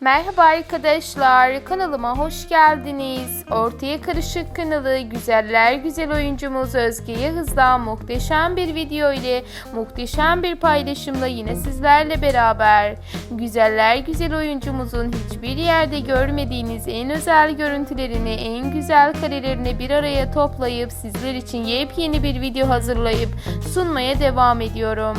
Merhaba arkadaşlar, kanalıma hoş geldiniz. Ortaya Karışık kanalı güzeller güzel oyuncumuz Özge Yağız'dan muhteşem bir video ile muhteşem bir paylaşımla yine sizlerle beraber. Güzeller güzel oyuncumuzun hiçbir yerde görmediğiniz en özel görüntülerini, en güzel karelerini bir araya toplayıp sizler için yepyeni bir video hazırlayıp sunmaya devam ediyorum.